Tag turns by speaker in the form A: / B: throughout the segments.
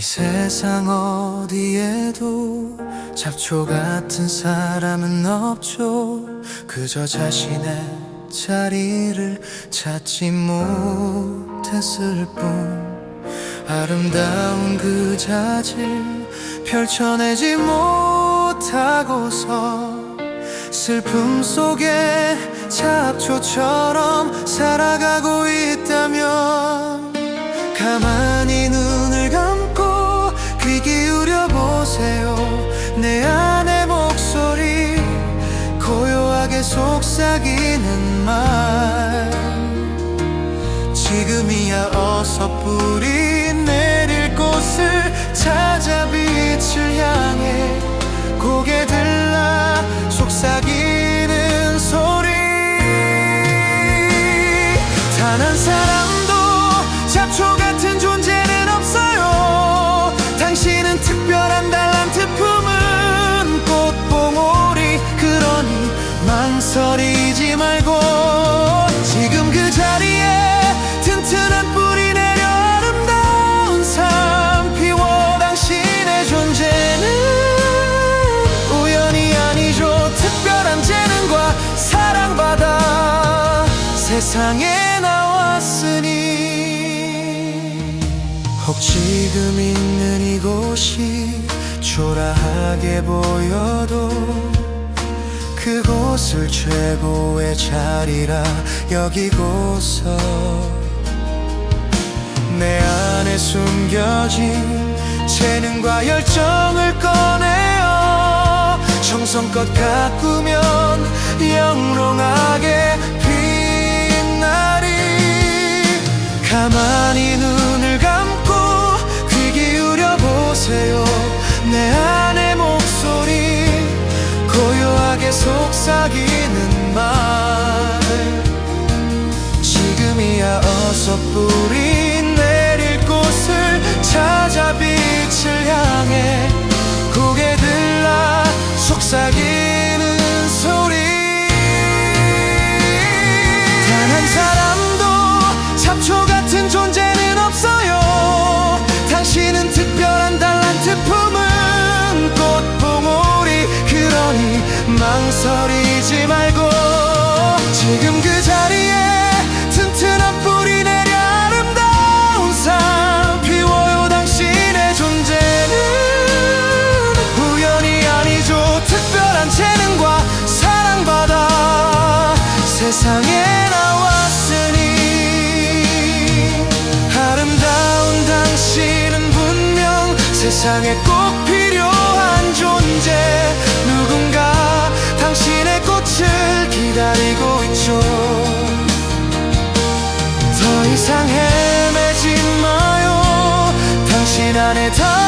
A: 이 세상 어디에도 잡초 같은 사람은 없죠. 그저 자신의 자리를 찾지 못했을 뿐. 아름다운 그 자질 펼쳐내지 못하고서 슬픔 속에 잡초처럼 살아가고 있다면 속삭이는 말. 지금이야 어서 뿌리 내릴 곳을 찾아 빛을 향해 고개 들라 속삭이는 소리. 단 한 사람 세상에 나왔으니 혹 지금 있는 이곳이 초라하게 보여도 그곳을 최고의 자리라 여기고서 내 안에 숨겨진 재능과 열정을 꺼내어 정성껏 가꾸면 영롱하게 속삭이는 말. 지금이야 어서 뿌리 내릴 곳을 찾아 빛을 향해 고개 들라 한 사람도 잡초 같은 존재는 없어요. 당신은 특별한 달란트 품은 꽃봉오리 그러니 망설이 세상에 나왔으니 아름다운 당신은 분명 세상에 꼭 필요한 존재. 누군가 당신의 꽃을 기다리고 있죠. 더 이상 헤매지 마요. 당신 안에 답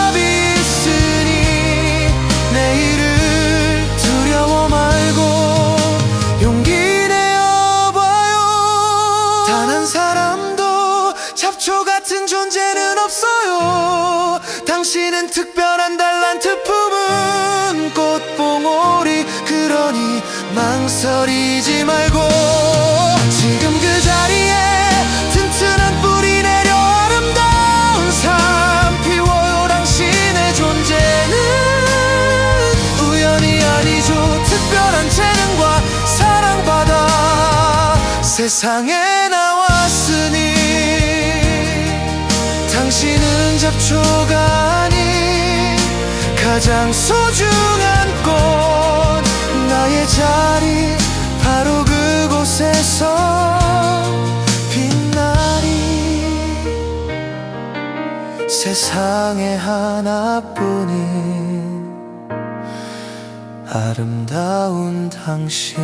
A: 당신은 특별한 달란트 품은 꽃봉오리 그러니 망설이지 말고 지금 그 자리에 튼튼한 뿌리 내려 아름다운 삶 피워요 당신의 존재는. 우연이 아니죠. 특별한 재능과 사랑받아 세상에 나왔으니. 당신은 잡초가 가장 소중한 꽃 나의 자리 바로 그곳에서 빛나리. 세상에 하나뿐인 아름다운 당신